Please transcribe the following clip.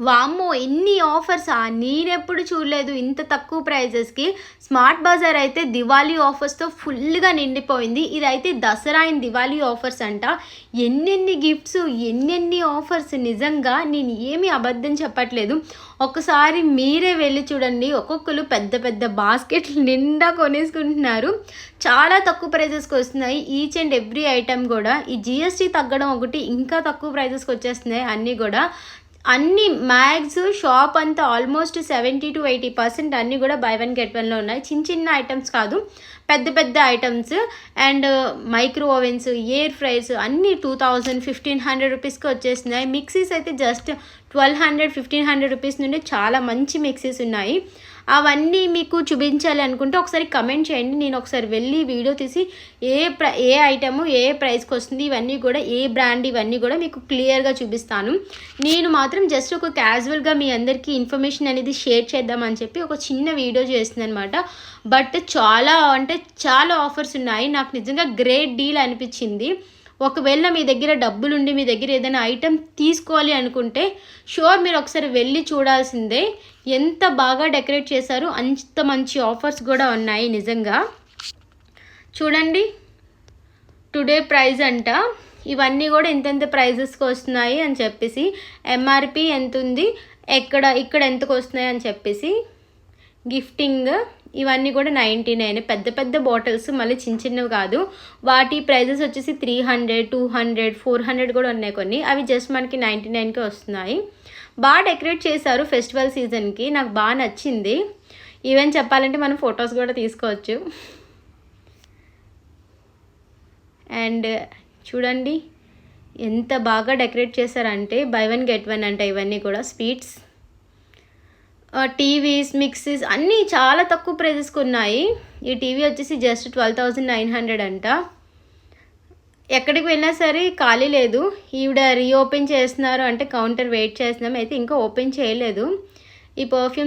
వామ్మో ఎన్ని ఆఫర్సా నేనెప్పుడు చూడలేదు ఇంత తక్కువ ప్రైజెస్కి స్మార్ట్ బజార్ అయితే దివాళీ ఆఫర్స్తో ఫుల్గా నిండిపోయింది. ఇదైతే దసరా అండ్ దివాళీ ఆఫర్స్ అంట. ఎన్నెన్ని గిఫ్ట్స్ ఎన్నెన్ని ఆఫర్స్ నిజంగా నేను ఏమీ అబద్ధం చెప్పట్లేదు. ఒకసారి మీరే వెళ్ళి చూడండి. ఒక్కొక్కరు పెద్ద పెద్ద బాస్కెట్లు నిండా కొనేసుకుంటున్నారు. చాలా తక్కువ ప్రైజెస్కి వస్తున్నాయి. ఈచ్ అండ్ ఎవ్రీ ఐటెం కూడా. ఈ జిఎస్టీ తగ్గడం ఒకటి ఇంకా తక్కువ ప్రైజెస్కి వచ్చేస్తున్నాయి అన్నీ కూడా. అన్ని మ్యాగ్స్ షాప్ అంతా almost seventy to eighty percent అన్నీ కూడా బై వన్ గెట్ వన్లో ఉన్నాయి. చిన్న చిన్న ఐటమ్స్ కాదు పెద్ద పెద్ద items. And micro ovens air fries అన్నీ టూ థౌజండ్ ఫిఫ్టీన్ హండ్రెడ్ రూపీస్కి వచ్చేస్తున్నాయి. మిక్సీస్ అయితే just twelve hundred fifteen hundred rupees నుండి చాలా మంచి మిక్సీస్ ఉన్నాయి. అవన్నీ మీకు చూపించాలి అనుకుంటే ఒకసారి కమెంట్ చేయండి. నేను ఒకసారి వెళ్ళి వీడియో తీసి ఏ ప్ర ఏ ఐటము ఏ ప్రైస్కి వస్తుంది ఇవన్నీ కూడా ఏ బ్రాండ్ ఇవన్నీ కూడా మీకు క్లియర్గా చూపిస్తాను. నేను మాత్రం జస్ట్ ఒక క్యాజువల్గా మీ అందరికీ ఇన్ఫర్మేషన్ అనేది షేర్ చేద్దామని చెప్పి ఒక చిన్న వీడియో చేస్తుంది అనమాట బట్ చాలా అంటే చాలా ఆఫర్స్ ఉన్నాయి. నాకు నిజంగా గ్రేట్ డీల్ అనిపించింది. ఒకవేళ మీ దగ్గర డబ్బులుండి మీ దగ్గర ఏదైనా ఐటెం తీసుకోవాలి అనుకుంటే షూర్ మీరు ఒకసారి వెళ్ళి చూడాల్సిందే. ఎంత బాగా డెకరేట్ చేశారు అంత మంచి ఆఫర్స్ కూడా ఉన్నాయి నిజంగా. చూడండి టుడే ప్రైజ్ అంట. ఇవన్నీ కూడా ఎంతెంత ప్రైజెస్కి వస్తున్నాయి అని చెప్పేసి ఎంఆర్పి ఎంత ఉంది ఎక్కడ ఇక్కడ ఎంతకు వస్తున్నాయి అని చెప్పేసి గిఫ్టింగ్. ఇవన్నీ కూడా నైంటీ నైన్. పెద్ద పెద్ద బాటిల్స్ మళ్ళీ చిన్న చిన్నవి కాదు. వాటి ప్రైజెస్ వచ్చేసి three hundred two hundred four hundred కూడా ఉన్నాయి కొన్ని. అవి జస్ట్ మనకి నైంటీ నైన్కి వస్తున్నాయి. బాగా డెకరేట్ చేశారు ఫెస్టివల్ సీజన్కి. నాకు బాగా నచ్చింది. ఈవెన్ చెప్పాలంటే మనం ఫొటోస్ కూడా తీసుకోవచ్చు. అండ్ చూడండి ఎంత బాగా డెకరేట్ చేశారంటే బై వన్ గెట్ వన్ అంట ఇవన్నీ కూడా స్వీట్స్. టీవీస్ మిక్సీస్ అన్నీ చాలా తక్కువ ప్రైజెస్కి ఉన్నాయి ఈ టీవీ వచ్చేసి just twelve thousand nine hundred అంట. ఎక్కడికి వెళ్ళినా సరే ఖాళీ లేదు. ఈవిడ రీఓపెన్ చేస్తున్నారు అంటే కౌంటర్ వెయిట్ చేస్తున్నాం. అయితే ఇంకా ఓపెన్ చేయలేదు. ఈ పర్ఫ్యూమ్స్